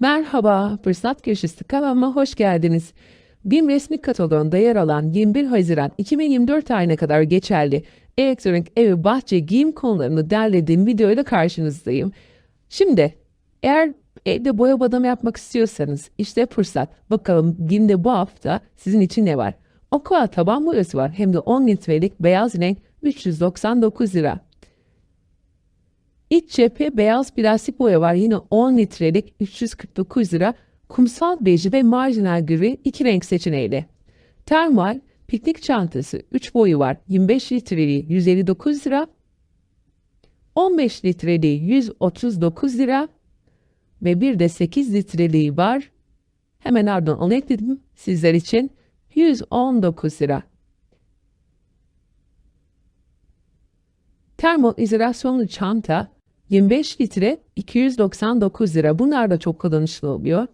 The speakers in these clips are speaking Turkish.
Merhaba, Fırsat Köşesi kanalıma hoş geldiniz. BİM resmi kataloğunda yer alan 21 Haziran 2024 tarihine kadar geçerli elektronik ev, bahçe, giyim konularını derlediğim videoyla karşınızdayım. Şimdi eğer evde boya badana yapmak istiyorsanız işte fırsat. Bakalım BİM'de bu hafta sizin için ne var? Aqua taban boyası var hem de 10 litrelik beyaz renk 399 lira. İç cephe beyaz plastik boya var yine 10 litrelik 349 lira. Kumsal beji ve marjinal gri iki renk seçeneğiyle. Termal piknik çantası 3 boyu var 25 litreliği 159 lira. 15 litreliği 139 lira. Ve bir de 8 litreliği var. Hemen ardından onu ekledim sizler için 119 lira. Termoizolasyonlu çanta 25 litre 299 lira. Bunlar da çok kullanışlı oluyor.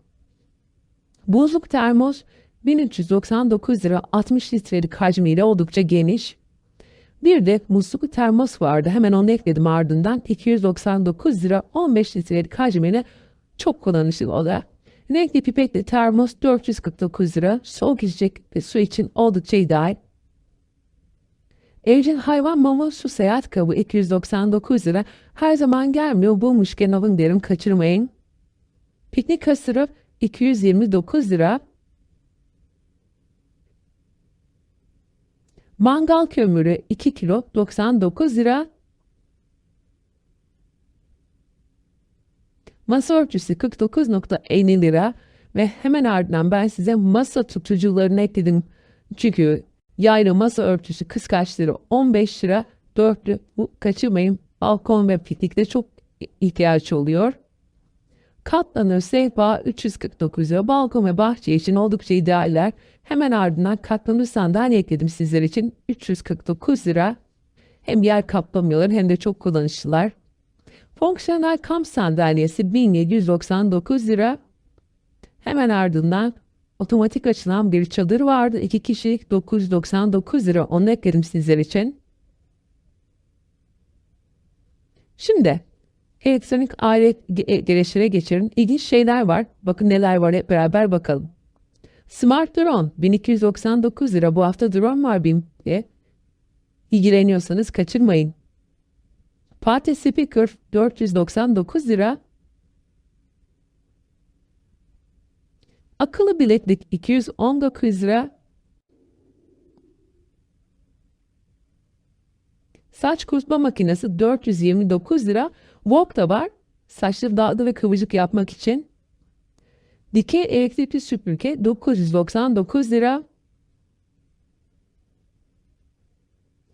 Buzluk termos 1399 lira 60 litrelik hacmiyle oldukça geniş. Bir de musluk termos vardı. Hemen onu ekledim ardından 299 lira 15 litrelik hacmiyle çok kullanışlı o da. Renkli pipetli termos 449 lira. Soğuk içecek ve su için oldukça ideal. Evcil hayvan mama su seyahat kabı 299 lira. Her zaman gelmiyor. Bulmuşken alın derim kaçırmayın. Piknik kasırı 229 lira. Mangal kömürü 2 kilo 99 lira. Masa örtüsü 49.50 lira ve hemen ardından ben size masa tutucularını ekledim. Çünkü yaylı masa örtüsü kıskaçları 15 lira dörtlü bu kaçırmayın balkon ve piknikte çok ihtiyaç oluyor. Katlanır sehpa 349 lira balkon ve bahçe için oldukça idealler. Hemen ardından katlanır sandalye ekledim sizler için 349 lira. Hem yer kaplamıyorlar hem de çok kullanışlılar. Fonksiyonel kamp sandalyesi 1799 lira. Hemen ardından otomatik açılan bir çadır vardı. 2 kişilik 999 lira. Onu ekledim sizler için. Şimdi elektronik alet gelişlere geçelim. İlginç şeyler var. Bakın neler var hep beraber bakalım. Smart Drone 1299 lira. Bu hafta drone var BİM'de. İlgileniyorsanız kaçırmayın. Party Speaker 499 lira. Akıllı bileklik 219 lira. Saç kurutma makinesi 429 lira. Wok da var. Saçları dağdı ve kıvırcık yapmak için. Dikey elektrikli süpürge 999 lira.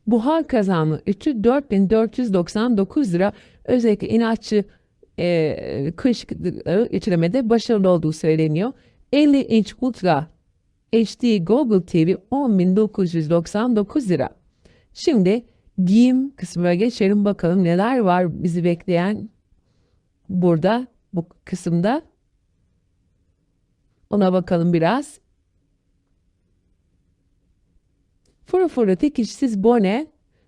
Buhar kazanı 3'ü 4499 lira. Özellikle inatçı e, kış geçiremede başarılı olduğu söyleniyor. 50 inç Ultra HD Google TV 10.999 lira. Şimdi giyim kısmına geçelim bakalım neler var bizi bekleyen burada bu kısımda. Ona bakalım biraz. Furu furu dikişsiz bone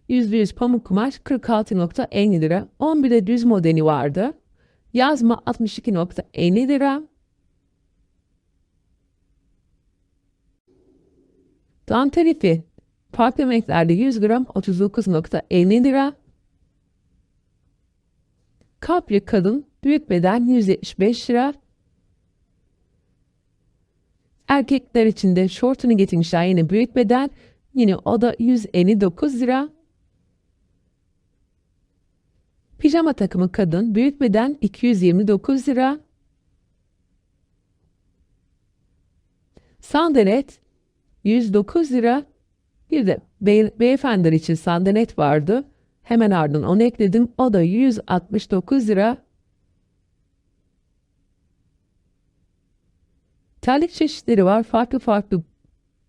%100 pamuk kumaş 46.50 lira. 11'de düz modeli vardı. Yazma 62.50 lira. Dantel ipi farklı renklerde 100 gram 39.50 lira. Kapri kadın büyük beden 175 lira. Erkekler için de şortunu getirmişler yine büyük beden. Yine o da 159 lira. Pijama takımı kadın büyük beden 229 lira. Sandalet 109 lira. Bir de bey beyefendiler için sandalet vardı. Hemen ardından onu ekledim. O da 169 lira. Terlik çeşitleri var. Farklı farklı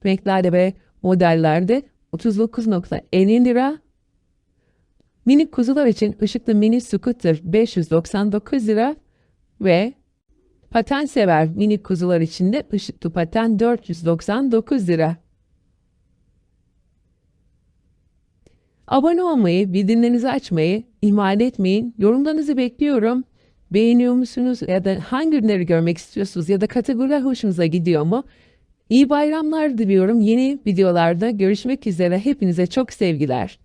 renklerde ve modellerde 39.50 lira. Mini kuzular için ışıklı mini scooter 599 lira ve paten sever mini kuzular için de ışıklı paten 499 lira. Abone olmayı, bildirimlerinizi açmayı ihmal etmeyin. Yorumlarınızı bekliyorum. Beğeniyor musunuz ya da hangi ürünleri görmek istiyorsunuz ya da kategoriler hoşunuza gidiyor mu? İyi bayramlar diliyorum. Yeni videolarda görüşmek üzere. Hepinize çok sevgiler.